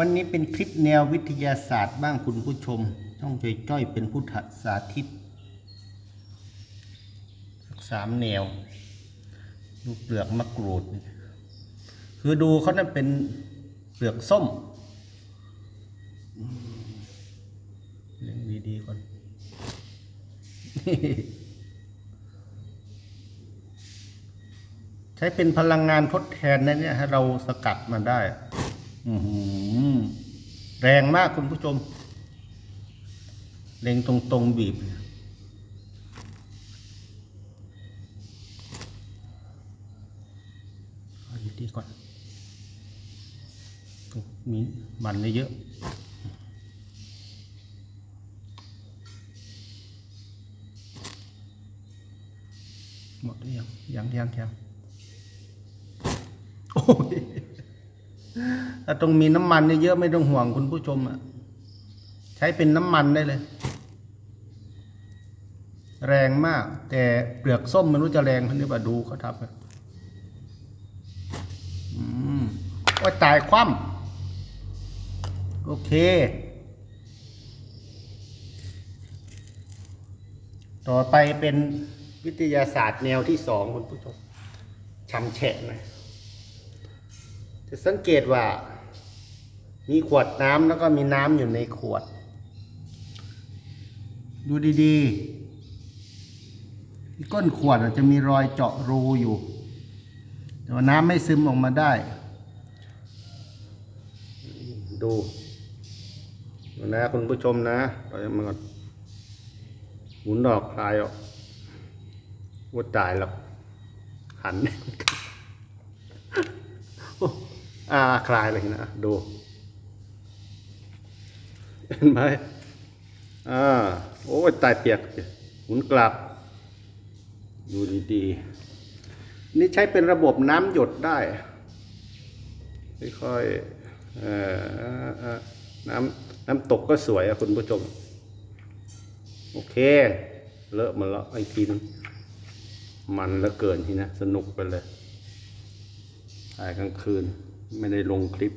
วันนี้เป็นคลิปแนววิทยาศาสตร์บ้างคุณผู้ชมช่องจจ้อยเป็นผู้ถัดสาธิตสามแนว ดูเปลือกมะกรูด คือดูเขานั่นเป็นเปลือกส้มอืมเล่งดีๆก่อนใช้เป็นพลังงานทดแทนนะเนี่ยให้เราสกัดมาได้ อือหือแรงมากคุณผู้ชม เล็งตรงตรงๆบีบ เอาดีๆก่อนมีมันเยอะหมดหรือยังยังยังยังโอ้ย ถ้าตรงมีน้ำมันเยอะๆไม่ต้องห่วงคุณผู้ชมอะ ใช้เป็นน้ำมันได้เลย แรงมาก แต่เปลือกส้มไม่รู้จะแรงเท่านี้ป่ะดูเขาทำอะอืมว่าจ่ายคว่ำโอเค ต่อไปเป็นวิทยาศาสตร์แนวที่สองคุณผู้ชมชำแฉะนะ จะสังเกตว่า มีขวดน้ำแล้วก็มีน้ำอยู่ในขวด ดูดีๆที่ก้นขวดอาจจะมีรอยเจาะรูอยู่ แต่ว่าน้ำไม่ซึมออกมาได้ ดูนะคุณผู้ชมนะปล่อยมันก่อนหมุนดอกคลายออกว่าตายแล้วหัน อ่าคลายเลยนะดูเห็นไหมอ่าโอ้ยตายเปียกหมุนกลับ ดูดีๆ นี่ใช้เป็นระบบน้ำหยดได้ ค่อยๆน้ำน้ำตกก็สวยอะคุณผู้ชม โอเค เลอะมาแล้วไอ้ทีนงมันแล้วเกินทีนะ สนุกไปเลยถ่ายกลางคืน ไม่ได้ลงคลิป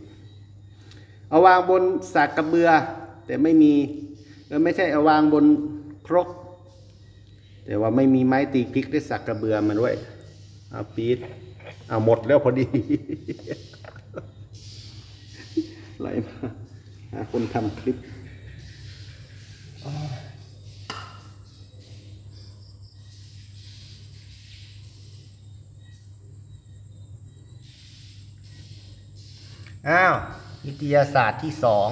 เอาวางบนสากกระเบือ แต่ไม่มีเออไม่ใช่เอาวางบนครก แต่ว่าไม่มีไม้ตีพริกได้สักกระเบือมาด้วยเอาปีดเอาหมดแล้วพอดีไหลมาหาคนทำคลิป อ้าววิทยาศาสตร์ที่สอง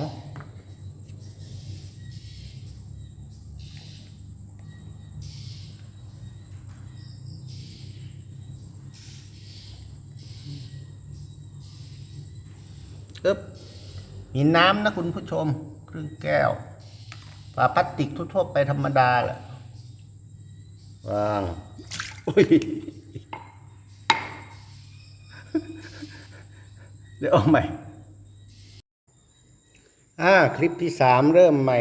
อึ๊บมีน้ำนะคุณผู้ชม ครึ่งแก้วฝาพลาสติกทั่วๆไปธรรมดาแหละวางอุ้ย เดี๋ยวเอาใหม่ อ่า คลิปที่สามเริ่มใหม่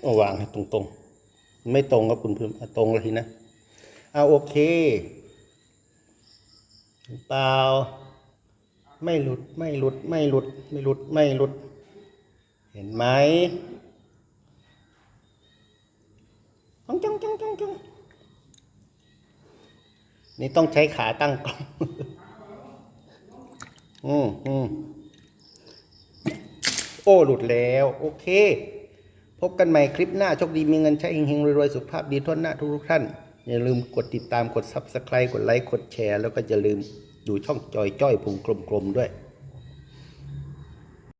เอาวางให้ตรงๆ ไม่ตรงกับคุณเพิ่มตรงเลยทีนะ เอาโอเคเปล่า ไม่หลุดไม่หลุดไม่หลุดไม่หลุดไม่หลุด เห็นไหมจ้องจ้องจ้องจ้องจ้องนี่ต้องใช้ขาตั้งกล้องอืมอืมโอ้ หลุดแล้ว โอเค พบกันใหม่คลิปหน้า โชคดีมีเงินใช้เฮงๆรวยๆ สุขภาพดีทั่วหน้าทุกๆท่าน อย่าลืมกดติดตามกด Subscribe กดไลค์ กดแชร์ แล้วก็อย่าลืม ดูช่องจอยจ้อยพุงกลมๆด้วย